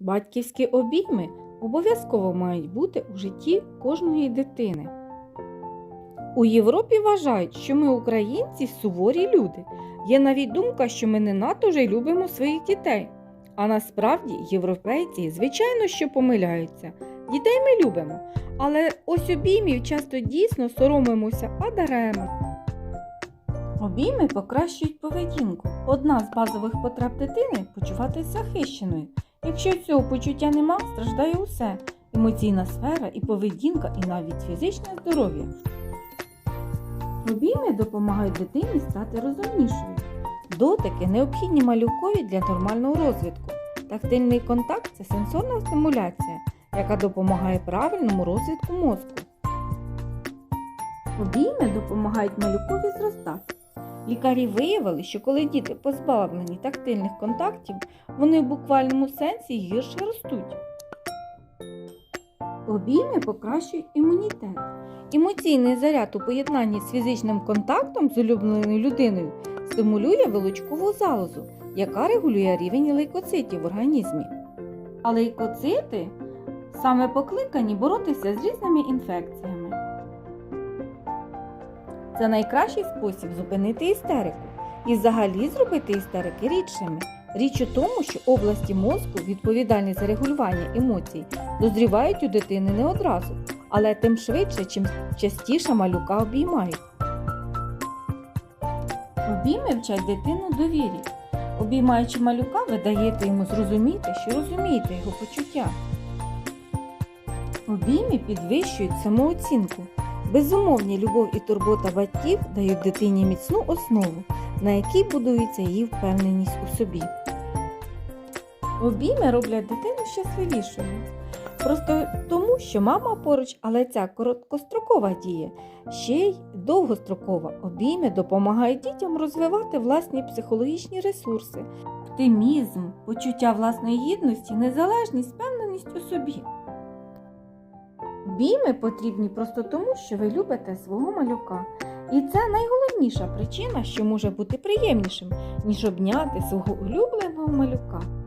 Батьківські обійми обов'язково мають бути у житті кожної дитини. У Європі вважають, що ми, українці, суворі люди. Є навіть думка, що ми не надто вже любимо своїх дітей. А насправді європейці, звичайно, що помиляються. Дітей ми любимо, але ось обіймів часто дійсно соромимося, а даремо. Обійми покращують поведінку. Одна з базових потреб дитини почуватися захищеною. Якщо цього почуття нема, страждає усе емоційна сфера, і поведінка, і навіть фізичне здоров'я. Обійми допомагають дитині стати розумнішою. Дотики необхідні малюкові для нормального розвитку. Тактильний контакт це сенсорна стимуляція, яка допомагає правильному розвитку мозку. Обійми допомагають малюкові зростати. Лікарі виявили, що коли діти позбавлені тактильних контактів, вони в буквальному сенсі гірше ростуть. Обійми покращують імунітет. Емоційний заряд у поєднанні з фізичним контактом з улюбленою людиною стимулює вилучкову залозу, яка регулює рівень лейкоцитів в організмі. А лейкоцити саме покликані боротися з різними інфекціями. Це найкращий спосіб зупинити істерику і взагалі зробити істерики рідшими. Річ у тому, що області мозку, відповідальні за регулювання емоцій, дозрівають у дитини не одразу, але тим швидше, чим частіше малюка обіймають. Обійми вчать дитину довірі. Обіймаючи малюка, ви даєте йому зрозуміти, що розумієте його почуття. Обійми підвищують самооцінку. Безумовні любов і турбота батьків дають дитині міцну основу, на якій будується її впевненість у собі. Обійми роблять дитину щасливішою. Просто тому, що мама поруч, але ця короткострокова дія, ще й довгострокова. Обійми допомагають дітям розвивати власні психологічні ресурси, оптимізм, почуття власної гідності, незалежність, впевненість у собі. Обійми потрібні просто тому, що ви любите свого малюка. І це найголовніша причина, що може бути приємнішим, ніж обняти свого улюбленого малюка.